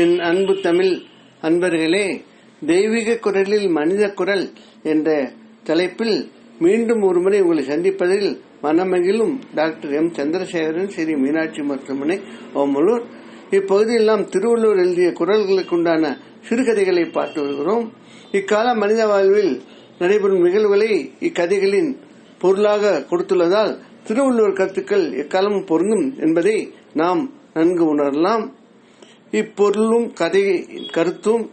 என் அன்பு தமிழ் அன்பர்களே தெய்வீக குரலில் மனித குரல் என்ற தலைப்பில் மீண்டும் ஒருமுறை உங்களை சந்திப்பதில் மனமகிழும் டாக்டர் எம். சந்திரசேகரன் ஸ்ரீ மீனாட்சி மருத்துவமனை ஓமலூர். இப்பகுதியில் நாம் திருவள்ளுவர் எழுதிய குரல்களுக்குண்டான சிறுகதைகளை பார்த்து வருகிறோம். இக்கால மனித வாழ்வில் நடைபெறும் நிகழ்வுகளை இக்கதைகளின் பொருளாக கொடுத்துள்ளதால் திருவள்ளுவர் கருத்துக்கள் எக்காலமும் பொருந்தும் என்பதை நாம் நன்கு உணரலாம். இப்பொருளும் கதை கருத்தும்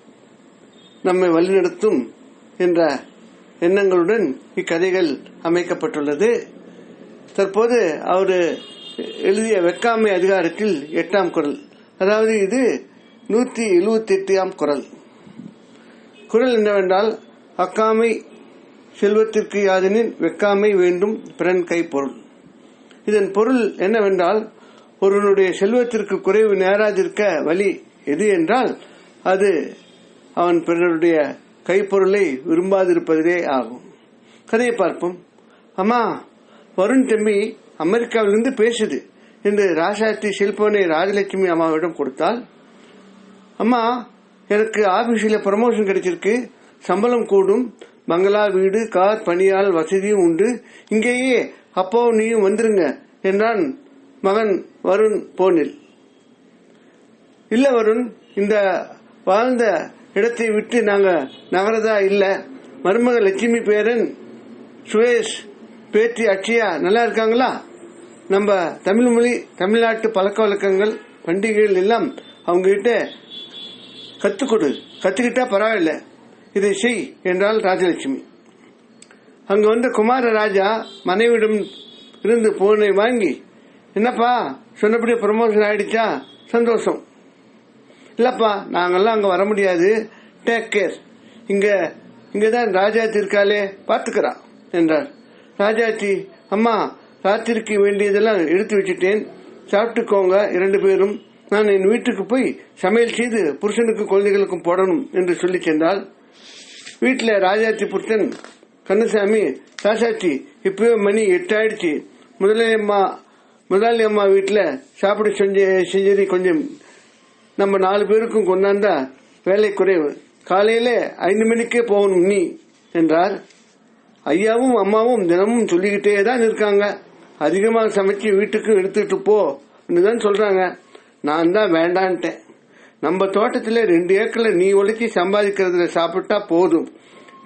நம்மை வழிநடத்தும் என்ற எண்ணங்களுடன் இக்கதைகள் அமைக்கப்பட்டுள்ளது. தற்போது அவர் எழுதிய வெக்காமை அதிகாரத்தில் எட்டாம் குரல். அதாவது இது நூற்றி எழுபத்தி எட்டாம் குரல். குரல் என்னவென்றால் அக்காமை செல்வத்திற்கு யாதெனின் வெக்காமை வேண்டும் பிறன் கைப்பொருள். இதன் பொருள் என்னவென்றால் ஒருவனுடைய செல்வத்திற்கு குறைவு நேராதிருக்க வழி எது என்றால் அது அவன் பிறருடைய கைப்பொருளை விரும்பாதிருப்பதே ஆகும். கதையை பார்ப்போம். அம்மா வருண் தம்பி அமெரிக்காவிலிருந்து பேசுது என்று ராசாத்தி செல்போனை ராஜலட்சுமி அம்மாவிடம் கொடுத்தால் அம்மா எனக்கு ஆபீஸில் ப்ரமோஷன் கிடைச்சிருக்கு. சம்பளம் கூடும். பங்களா வீடு கார் பணியால் வசதியும் உண்டு. இங்கேயே அப்போ நீயும் வந்துருங்க என்றான் மகன் வருண் போனில். இல்ல வருண் இந்த வாழ்ந்த இடத்தை விட்டு நாங்க நகரதா இல்ல. மருமக லட்சுமி பேரன் சுரேஷ் பேத்தி அட்சயா நல்லா இருக்காங்களா? நம்ம தமிழ் மொழி தமிழ்நாட்டு பழக்க வழக்கங்கள் பண்டிகைகள் எல்லாம் அவங்க கிட்ட கத்துக்கொடு கத்துக்கிட்டா பரவாயில்ல. இதை செய் என்றால் ராஜலட்சுமி. அங்கு வந்த குமார ராஜா மனைவிடம் இருந்து போனை வாங்கி என்னப்பா சொன்னபடி ப்ரமோஷன் ஆயிடுச்சா? சந்தோஷம். இல்லப்பா நாங்கெல்லாம் அங்க வர முடியாது. டேக் கேர் இங்க இங்கதான் ராஜாத்தி இருக்காளே பாத்துக்கிறா என்றார். ராஜாத்தி அம்மா ராத்திரிக்கு வேண்டியதெல்லாம் எடுத்து வச்சுட்டேன். சாப்பிட்டுக்கோங்க இரண்டு பேரும். நான் என் வீட்டுக்கு போய் சமையல் செய்து புருஷனுக்கும் குழந்தைகளுக்கும் போடணும் என்று சொல்லி சென்றால் வீட்டில் ராஜாத்தி புருஷன் கந்தசாமி ராசாச்சி இப்பவே மணி எட்டு ஆயிடுச்சு முதலாளி முதலாளி அம்மா வீட்டில் சாப்பிட செஞ்ச செஞ்சது கொஞ்சம் நம்ம நாலு பேருக்கும் கொண்டாந்தா வேலை குறைவு. காலையில ஐந்து மணிக்கே போகணும் நீ என்றார். ஐயாவும் அம்மாவும் தினமும் சொல்லிக்கிட்டே தான் இருக்காங்க. அதிகமாக சமைச்சு வீட்டுக்கு எடுத்துட்டு போ தான் சொல்றாங்க. நான் தான் வேண்டான்ட்டேன். நம்ம தோட்டத்தில் ரெண்டு ஏக்கர்ல நீ உழைச்சி சம்பாதிக்கிறதுல சாப்பிட்டா போதும்.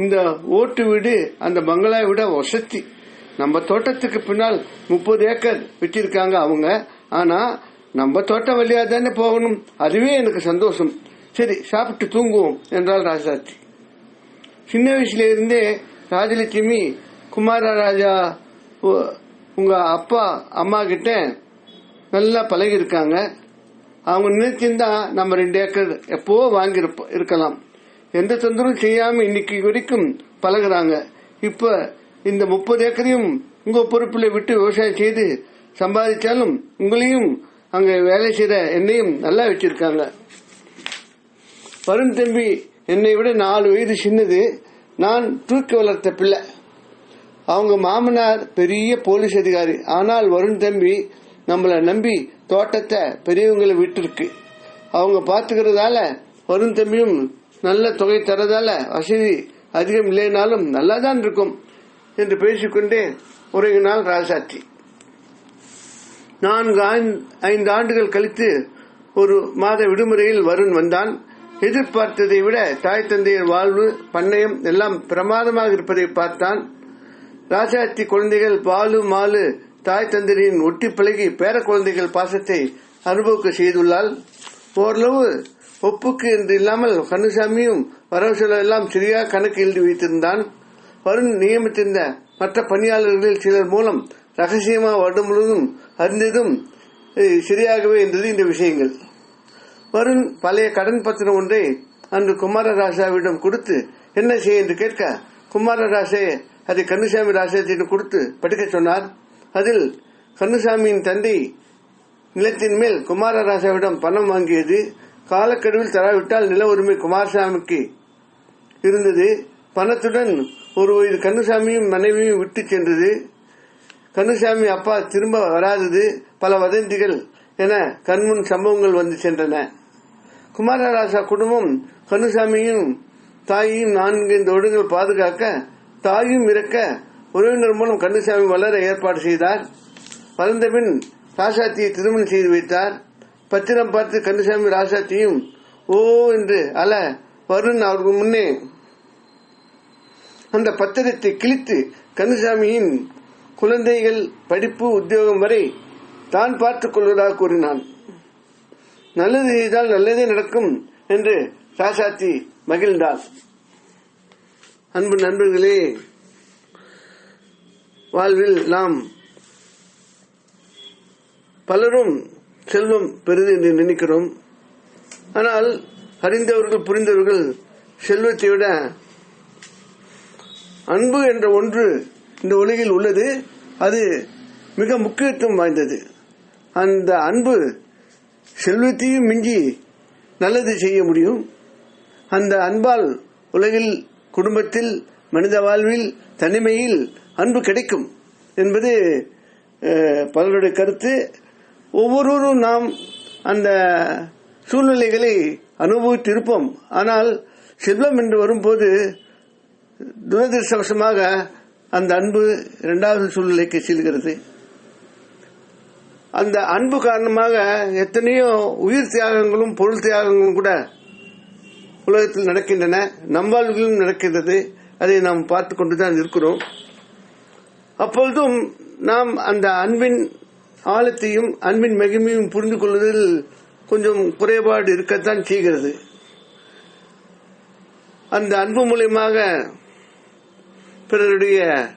இந்த ஓட்டு வீடு அந்த பங்களா விட வசதி நம்ம தோட்டத்துக்கு பின்னால் முப்பது ஏக்கர் விட்டிருக்காங்க அவங்க. ஆனா நம்ம தோட்டம் வழியா தானே போகணும். அதுவே எனக்கு சந்தோஷம். சரி சாப்பிட்டு தூங்குவோம் என்றால் ராஜாத்தி சின்ன வயசுல இருந்தே ராஜலட்சுமி குமார ராஜா உங்க அப்பா அம்மா கிட்ட நல்லா பழகி இருக்காங்க அவங்க நினைச்சிருந்தா நம்ம ரெண்டு ஏக்கர் எப்போ வாங்கி இருக்கலாம். எந்த தொந்தரவும் செய்யாம இன்னைக்கு வரைக்கும் பழகுறாங்க. இப்ப இந்த முப்பது ஏக்கரையும் உங்க பொறுப்பில் விட்டு விவசாயம் செய்து சம்பாதிச்சாலும் உங்களையும் அங்க வேலை செய்த என்னையும் நல்லா வச்சிருக்காங்க. வருண் தம்பி என்னை விட நாலு வயது சின்னது. நான் தூக்கி வளர்த்த பிள்ளை. அவங்க மாமனார் பெரிய போலீஸ் அதிகாரி. ஆனால் வருண் தம்பி நம்மளை நம்பி தோட்டத்தை பெரியவங்களை விட்டுருக்கு. அவங்க பாத்துக்கிறதால வருண் தம்பியும் நல்ல தொகை தரதால வசதி அதிகம் இல்லைனாலும் நல்லா தான் இருக்கும். என்று பேசிக்கொண்டே உறங்கினாள் ராசாத்தி நான்கு ஐந்து ஆண்டுகள் கழித்து ஒரு மாத விடுமுறையில் வருண் வந்தான். எதிர்பார்த்ததை விட தாய் தந்தையர் வாழ்வு பண்ணையம் எல்லாம் பிரமாதமாக இருப்பதை பார்த்தான். ராசாத்தி குழந்தைகள் பாலு மாலு தாய் தந்தையின் ஒட்டி பழகி பேர குழந்தைகள் பாசத்தை அனுபவிக்க செய்துள்ளால் ஓரளவு ஒப்புக்கு என்று இல்லாமல் கண்ணுசாமியும் வரவு எல்லாம் சரியாக கணக்கு எழுதி வைத்திருந்தான். வருண் நியமித்திருந்த மற்ற பணியாளர்களில் சிலர் மூலம் ரகசியமா வருடம் முழுவதும் அறிந்ததும் சரியாகவே இருந்தது இந்த விஷயங்கள். வருண் பழைய கடன் பத்திரம் ஒன்றை அன்று குமாரராசாவிடம் கொடுத்து என்ன செய்ய? என்று கேட்க குமாரராசே அதை கண்ணுசாமி ராசத்திடம் கொடுத்து படிக்க சொன்னார். அதில் கண்ணுசாமியின் தந்தை நிலத்தின் மேல் குமாரராசாவிடம் பணம் வாங்கியது. காலக்கெடுவில் தராவிட்டால் நில உரிமை குமாரசாமிக்கு இருந்தது. பணத்துடன் ஒரு வயது கண்ணுசாமியும் மனைவியும் விட்டு சென்றது. கண்ணுசாமி அப்பா திரும்ப வராதது பல வதந்திகள் என கண்முன் சம்பவங்கள் வந்து சென்றன. குமாரராசா குடும்பம் கனுசாமியும் தாயும் நான்கு வருடங்கள் பாதுகாக்க தாயும் இறக்க உறவினர் மூலம் கண்ணுசாமி வளர ஏற்பாடு செய்தார். வளர்ந்தபின் ராசாத்தியை திருமணம் செய்து வைத்தார். பத்திரம் பார்த்து கண்ணுசாமி ராசாத்தியும் ஓ என்று அல வருண் அவருக்கு முன்னே அந்த பத்திரத்தை கிழித்து கந்தசாமியின் குழந்தைகள் படிப்பு உத்தியோகம் வரை தான் பார்த்துக் கொள்வதாக கூறினான். நல்லது செய்தால் நல்லதே நடக்கும் என்று ராசாத்தி மகிழ்ந்தார் அன்பு நண்பர்களே வாழ்வில் நாம் பலரும் செல்வம் பெரிது என்று நினைக்கிறோம். ஆனால் அறிந்தவர்கள் புரிந்தவர்கள் செல்வத்தை விட அன்பு என்ற ஒன்று இந்த உலகில் உள்ளது. அது மிக முக்கியத்துவம் வாய்ந்தது. அந்த அன்பு செல்வத்தையும் மிஞ்சி நல்லது செய்ய முடியும். அந்த அன்பால் உலகில் குடும்பத்தில் மனித வாழ்வில் தனிமையில் அன்பு கிடைக்கும் என்பது பலருடைய கருத்து. ஒவ்வொருவரும் நாம் அந்த சூழ்நிலைகளை அனுபவித்திருப்போம். ஆனால் செல்வம் என்று வரும்போது துரதிருஷ்டவசமாக அந்த அன்பு இரண்டாவது சூழ்நிலைக்கு செல்கிறது. அந்த அன்பு காரணமாக எத்தனையோ உயிர் தியாகங்களும் பொருள் தியாகங்களும் கூட உலகத்தில் நடக்கின்றன. நம்பாழ்விலும் நடக்கின்றது. அதை நாம் பார்த்து கொண்டுதான் இருக்கிறோம். அப்பொழுதும் நாம் அந்த அன்பின் ஆழத்தையும் அன்பின் மகிமையும் புரிந்து கொள்வதில் கொஞ்சம் குறைபாடு இருக்கத்தான் செய்கிறது. அந்த அன்பு மூலியமாக பிறருடைய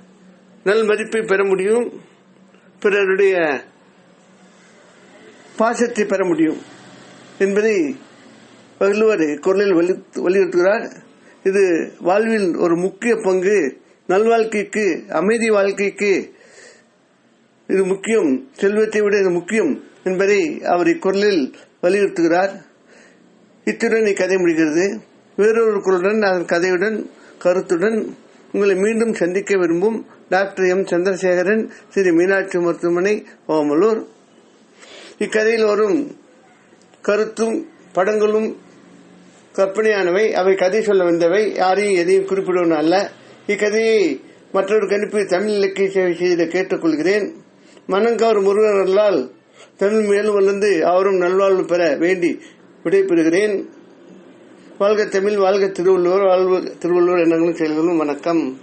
நல் மதிப்பை பெற முடியும். பிறருடைய பாசத்தை பெற முடியும். என்பதை வள்ளுவர் குரலில் வலியுறுத்துகிறார். இது வாழ்வில் ஒரு முக்கிய பங்கு. நல்வாழ்க்கைக்கு அமைதி வாழ்க்கைக்கு இது முக்கியம். செல்வத்தை விட இது முக்கியம் என்பதை அவர் இக்குரலில் வலியுறுத்துகிறார். இத்துடன் இக்கதை முடிகிறது. வேறொரு குரலுடன் அதன் கதையுடன் கருத்துடன் உங்களை மீண்டும் சந்திக்க விரும்பும் டாக்டர் எம். சந்திரசேகரன் ஸ்ரீ மீனாட்சி மருத்துவமனை ஓமலூர். இக்கதையில் வரும் கருத்தும் படங்களும் கற்பனையானவை. அவை கதை சொல்ல வந்தவை. யாரையும் எதையும் குறிப்பிடுவன அல்ல. இக்கதையை மற்றொரு கணிப்பு தமிழ் இலக்கிய சேவை செய்த கேட்டுக்கொள்கிறேன். மனங்கவர் முருகனர்களால் தமிழ் மேலும் வளர்ந்து அவரும் நல்வாழ்வு பெற வேண்டி விடைபெறுகிறேன். வாழ்க தமிழ் வாழ்க திருவள்ளுவர் வாழ்வு திருவள்ளுவர் எண்ணங்களும் செயல்களும் வணக்கம்.